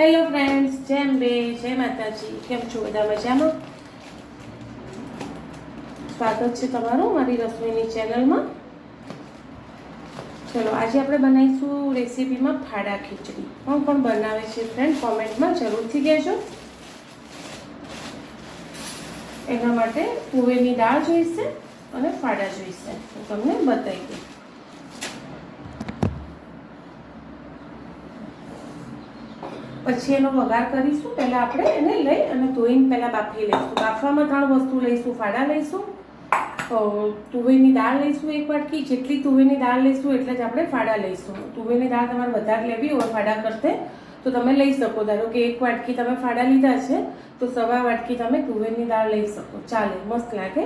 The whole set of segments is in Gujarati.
હેલો ફ્રેન્ડ્સ જેમ બે, જય માતાજી. કેમ છો? બધા મજામાં? સ્વાગત છે તમારું મારી રસોઈની ચેનલમાં. ચલો, આજે આપણે બનાવીશું રેસીપીમાં ફાડા ખીચડી. કોણ કોણ બનાવે છે ફ્રેન્ડ કોમેન્ટમાં જરૂરથી કહેજો. એના માટે તુવેરની દાળ જોઈશે અને ફાડા જોઈશે. હું તમને બતાવી દઉં. પછી એનો વઘાર કરીશું, પહેલાં આપણે એને લઈ અને ધોઈને પહેલાં બાફી લઈશું. બાફવામાં ત્રણ વસ્તુ લઈશું, ફાડા લઈશું તુવેરની દાળ લઈશું એક વાટકી. જેટલી તુવેરની દાળ લઈશું એટલે જ આપણે ફાડા લઈશું. તુવેરની દાળ તમારે વધારે લેવી હોય ફાડા કરતે, તો તમે લઈ શકો. ધારો કે એક વાટકી તમે ફાડા લીધા છે, તો સવા વાટકી તમે તુવેરની દાળ લઈ શકો. ચાલે, મસ્ત લાગે.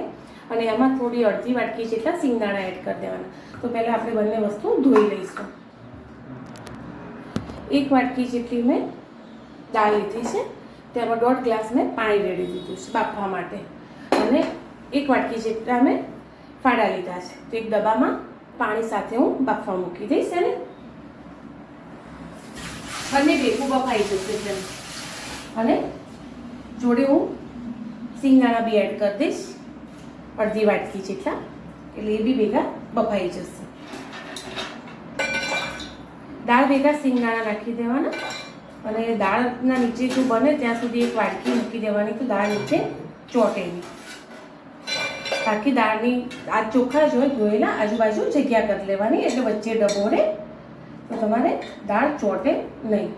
અને એમાં થોડી અડધી વાટકી જેટલા સિંગદાણા એડ કરી દેવાના. તો પહેલાં આપણે બંને વસ્તુ ધોઈ લઈશું. એક વાટકી જેટલી મેં દાળ લીધી છે. તેમાં દોઢ ગ્લાસ મેં પાણી રેડી દીધું છે બાફવા માટે. અને એક વાટકી જેટલા મેં ફાડા લીધા છે. તો એક ડબ્બામાં પાણી સાથે હું બાફવા મૂકી દઈશ એને બંને ભેગું બફાઈ જશે તેમ અને જોડે હું સિંગાણા બી એડ કરી દઈશ. અડધી વાટકી જેટલા. એટલે એ બી ભેગા બફાઈ જશે. દાળ ભેગા સિંગાણા નાખી દેવાના. અને દાળના નીચે જો બને, ત્યાં સુધી એક વાટકી મૂકી દેવાની તો દાળ નીચે ચોટે આખી દાળની આ ચોખ્ખા જ હોય, ધોયેલા, આજુબાજુ જગ્યા કરી લેવાની, એટલે વચ્ચે ડબોરે તો તમારે દાળ ચોટે નહીં.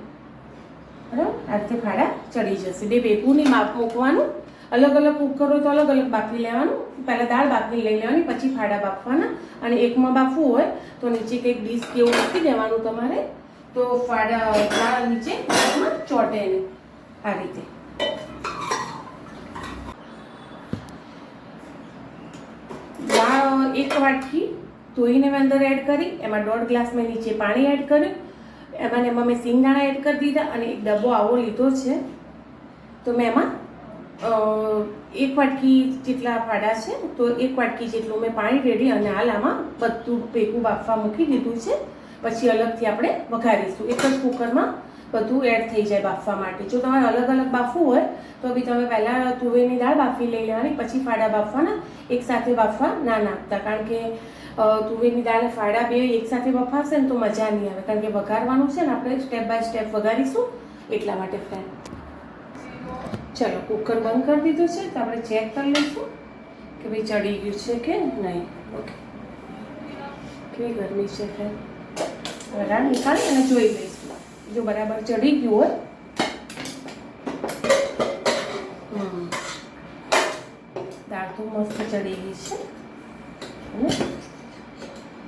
બરાબર? આ રીતે ફાડા ચડી જશે. બે ભેગુંની માપ મૂકવાનું, અલગ અલગ કુકર હોય તો અલગ અલગ બાફી લેવાનું. પહેલાં દાળ બાફી લઈ લેવાની, પછી ફાડા બાફવાના. અને એકમાં બાફવું હોય તો નીચે કંઈક ડીશ કેવું મૂકી દેવાનું તમારે. તો ફાડા દાળ નીચે દાળમાં ચોટે નહીં આ રીતે. દાળ એક વાટકી ધોઈને અંદર એડ કરી, એમાં દોઢ ગ્લાસ મેં નીચે પાણી એડ કર્યું, એમાં એમાં મેં સિંગદાણા એડ કરી દીધા અને એક ડબ્બો આવો લીધો છે. તો મેં એમાં એક વાટકી જેટલા ફાડા છે, તો એક વાટકી જેટલું મેં પાણી રેડી અને હાલ આમાં બધું ભેગું બાફવા મૂકી દીધું છે. પછી અલગથી આપણે વઘારીશું. એક જ કુકરમાં બધું એડ થઈ જાય બાફવા માટે. જો તમારે અલગ અલગ બાફવું હોય, તો બી તમે પહેલાં તુવેરની દાળ બાફી લઈ લેવાની, પછી ફાડા બાફવાના એકસાથે બાફવા ના નાખતા. કારણ કે તુવેરની દાળ ફાડા બે એક સાથે બફાશે ને તો મજા નહીં આવે. કારણ કે વઘારવાનું છે ને, આપણે સ્ટેપ બાય સ્ટેપ વઘારીશું. એટલા માટે ફ્રેન્ડ ચલો કુકર બંધ કરી દીધું છે, તો આપણે ચેક કરી લઈશું કે ભાઈ ચડી ગયું છે કે નહીં. ઓકે કેવી ગરમી છે ફ્રેન્ડ હવે નીકાળી અને જોઈ લઈશું. જો બરાબર ચડી ગયું હોય. દાળ તો મસ્ત ચડી ગઈ છે. અને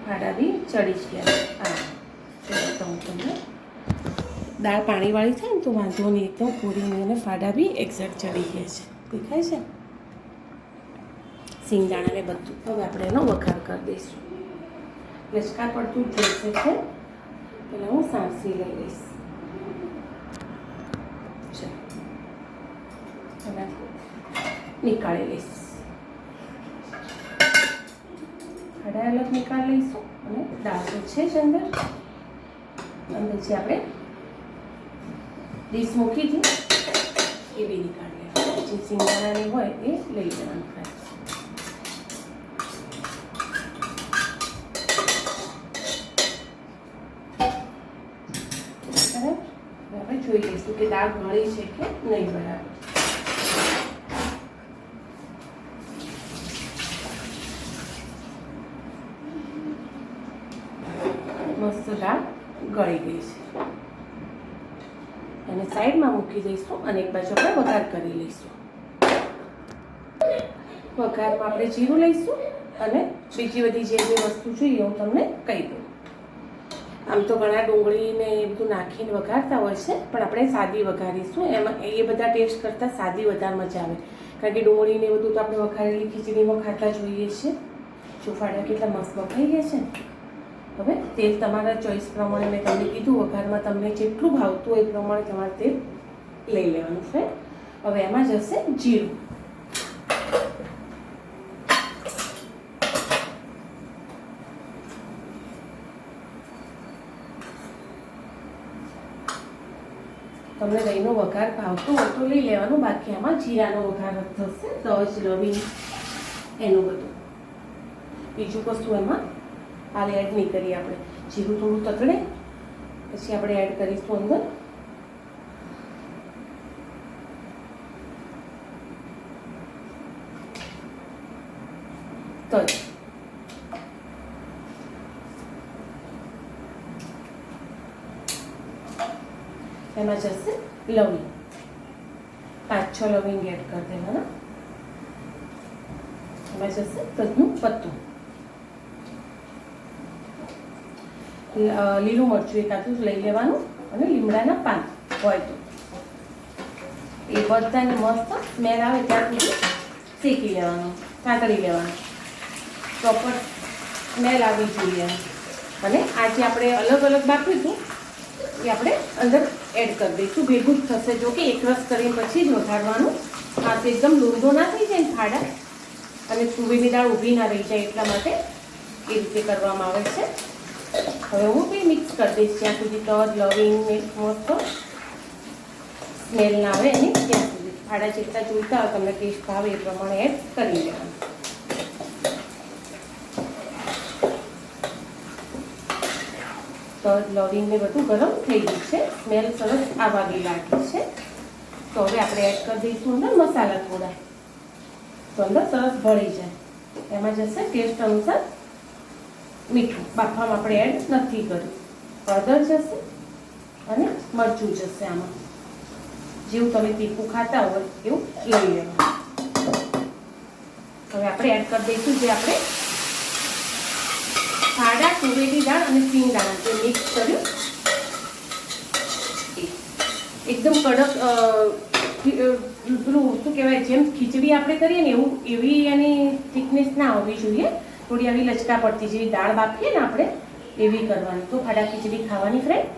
ફાડા બી ચડી ગયા હા. હું તમને દાળ પાણીવાળી થાય ને તો વાંધો નહીં એકદમ પૂરીની અને ફાડા બી એક્ઝેક્ટ ચડી ગયા છે. દેખાય છે? સિંગદાણા ને બધું. હવે આપણે એનો વઘાર કરી દઈશું. લચકા પડતું જ છે પહેલાં હું સાંસી લઈ લઈશ નીકાળી લઈશ ફાડા અલગ નીકાળી લઈશું અને દાળ છે જ અંદર અંદર જે આપણે ડીશ મૂકી હતી એ બી નીકાળી જે સિંગાળાની હોય એ લઈ લેવાનું ફ્રાય બરાબર હવે આપણે જોઈ લઈશું કે દાળ ગળી છે કે નહીં બરાબર. મસ્ત દાળ ગળી ગઈ છે. અને સાઈડમાં મૂકી દઈશું અને એક બાજુ આપણે વઘાર કરી લઈશું. વઘારમાં આપણે જીરું લઈશું અને બીજી બધી જે જે વસ્તુ જોઈએ હું તમને કહી દઉં. આમ તો ઘણા ડુંગળીને એ બધું નાખીને વઘારતા હોય છે, પણ આપણે સાદી વઘારીશું. એમાં એ બધા ટેસ્ટ કરતાં સાદી વધારે મજા આવે. કારણ કે ડુંગળીને બધું તો આપણે વઘારેલી ખીચડીમાં ખાતા જોઈએ છીએ ચોફાડા કેટલા મસ્ત વખાઈ ગયા છે હવે તેલ તમારા ચોઈસ પ્રમાણે મેં તમને કીધું, વઘારમાં તમને જેટલું ભાવતું એ પ્રમાણે તમારે તેલ લઈ લેવાનું છે. હવે એમાં જશે જીરું. તમને દહીંનો વઘાર ભાવતો હોય તો લઈ લેવાનું. બાકી આમાં જીરાનો વઘાર થશે. તજ લવિંગ એનું બધું. બીજું કશું એમાં હાલ એડ નહીં કરીએ આપણે. જીરું થોડું તકડે પછી આપણે એડ કરીશું અંદર. તજ. એમાં જશે લવિંગ. પાંચ છ લવિંગ એડ કરી દેવાના. એમાં જશે તજનું પત્તું. લીલું મરચું એકાદું લઈ લેવાનું અને લીમડાના પાન હોય તો. એ બધાને મસ્ત સ્મેલ આવે ત્યાં સુધી શેકી લેવાનું કાંકરી લેવાનું. પ્રોપર સ્મેલ આવી જોઈએ. અને આજે આપણે અલગ અલગ બાફીશું. એ આપણે અંદર એડ કરી દઈશું. ભેગું જ થશે. જો કે એકરસ કરીને પછી જ વધારવાનું આ તો એકદમ લૂંધો ના થઈ જાય ખાડા. અને તુવેરની દાળ ઊભી ના રહી જાય એટલા માટે એ રીતે કરવામાં આવે છે. હવે હું બી મિક્સ કરી દઈશ. જ્યાં સુધી તજ, લવિંગ ને મસ્ત સ્મેલ ના આવે એની ત્યાં સુધી. ખાડા જેટલા જોઈતા હોય તમને ટેસ્ટ ભાવે એ પ્રમાણે એડ કરી લેવાનું. તજ બધું ગરમ થઈ ગયું છે. સ્મેલ સરસ આવવાની લાગી છે. તો હવે આપણે એડ કરી દઈશું અંદર મસાલા થોડા. તો અંદર સરસ ભળી જાય. એમાં જશે ટેસ્ટ અનુસાર મીઠું. બાફામાં આપણે એડ નથી કર્યું. હળદર જશે અને મરચું જશે આમાં. જેવું તમે તીખું ખાતા હોય એવું લઈ લેવા હવે આપણે એડ કરી દઈશું જે આપણે ફાડા તુવેરી દાળ અને સિંગ દાણા જે મિક્સ કર્યું. એકદમ કડક પેલું શું કહેવાય, જેમ ખીચડી આપણે કરીએ ને એવું, એવી એની થિકનેસ ના હોવી જોઈએ. થોડી આવી લચકા પડતી જેવી દાળ બાફીએ ને આપણે, એવી કરવાની. તો ફાડા ખીચડી ખાવાની ફ્રેન્ડ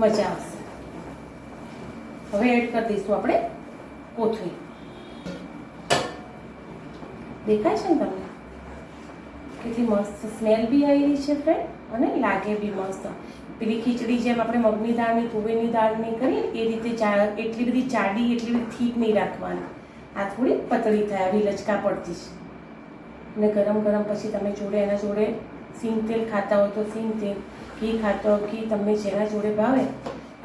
મજા આવશે. હવે એડ કરી દઈશું આપણે કોથળી. દેખાય છે ને તમને? કેટલી મસ્ત સ્મેલ બી આવી રહી છે ફ્રેન્ડ અને લાગે બી મસ્ત. પેલી ખીચડી જેમ આપણે મગની દાળની, તુવેરની દાળની કરીએ એ રીતે એટલી બધી જાડી, એટલી બધી થીક નહીં રાખવાની. આ થોડી પતળી થાય, આવી લચકા પડતી છે. અને ગરમ ગરમ પછી તમે જોડે એના જોડે સિંગ તેલ ખાતા હોય તો સિંગ તેલ, ઘી ખાતા હોય ઘી તમને જેના જોડે ભાવે,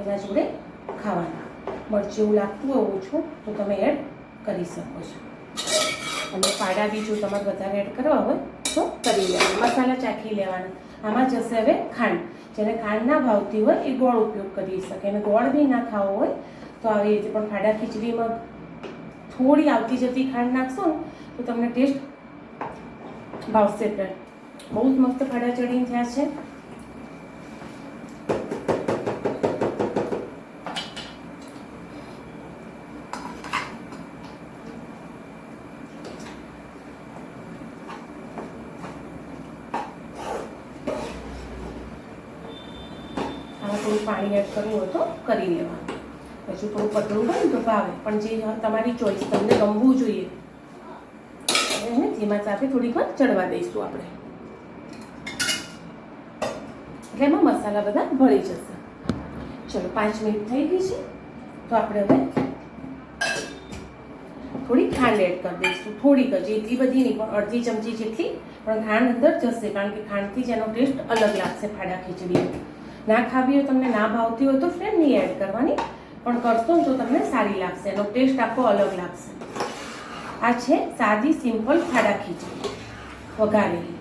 એના જોડે ખાવાનું. મરચું લાગતું હોય ઓછું, તો તમે એડ કરી શકો છો. અને પાડા બી જો તમારે વધારે એડ કરવા હોય તો કરી લેવાનો? મસાલા ચાખી લેવાના. આમાં જશે હવે ખાંડ. જેને ખાંડ ના ભાવતી હોય એ ગોળ ઉપયોગ કરી શકે. અને ગોળ બી ના ખાવો હોય તો આવી રીતે પણ ખાડા ખીચડીમાં થોડી આવતી જતી ખાંડ નાખશો ને, તો તમને ટેસ્ટ ભાવશે પણ. બહુ જ મસ્ત ખાડા ચડીને થયા છે. થોડું પાણી એડ કરવું હોય તો કરી લેવાનું. પછી થોડું પતળું હોય ને તો ભાવે. પણ જે તમારી ચોઈસ તમને ગમવું જોઈએ. એને ધીમા સાથે થોડીક વાર ચડવા દઈશું આપણે. એટલે એમાં મસાલા બધા ભળી જશે. ચલો, પાંચ મિનિટ થઈ ગઈ છે. તો આપણે હવે થોડી ખાંડ એડ કરી દઈશું. થોડીક જ, એટલી બધી નહીં, પણ અડધી ચમચી જેટલી. પણ ખાંડ અંદર જશે, કારણ કે ખાંડથી જ એનો ટેસ્ટ અલગ લાગશે ફાડા ખીચડી ના ખાવી હોય, તમને ના ભાવતી હોય તો ફ્રેન્ડ નહીં એડ કરવાની. પણ કરશો તો તમને સારી લાગશે. એનો ટેસ્ટ આખો અલગ લાગશે. આ છે સાદી સિમ્પલ ફાડા ખીચડી. વઘારેલી.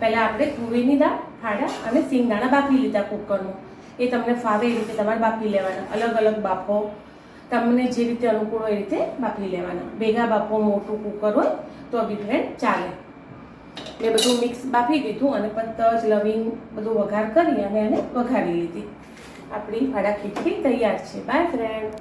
પહેલાં આપણે તુવેરની દાળ ફાડા અને સિંગદાણા બાફી લીધા કુકરનું. એ તમને ફાવે એ રીતે તમારે બાફી લેવાના. અલગ અલગ બાફો. તમને જે રીતે અનુકૂળ હોય એ રીતે બાફી લેવાના. ભેગા બાફો, મોટું કુકર હોય તો બી ફ્રેન્ડ ચાલે. એ બધું મિક્સ બાફી દીધું અને પતજ તજ, લવિંગ બધું વઘાર કરી અને એને વઘારી લીધી. આપણી ફાડા ખીચડી તૈયાર છે બાય ફ્રેન્ડ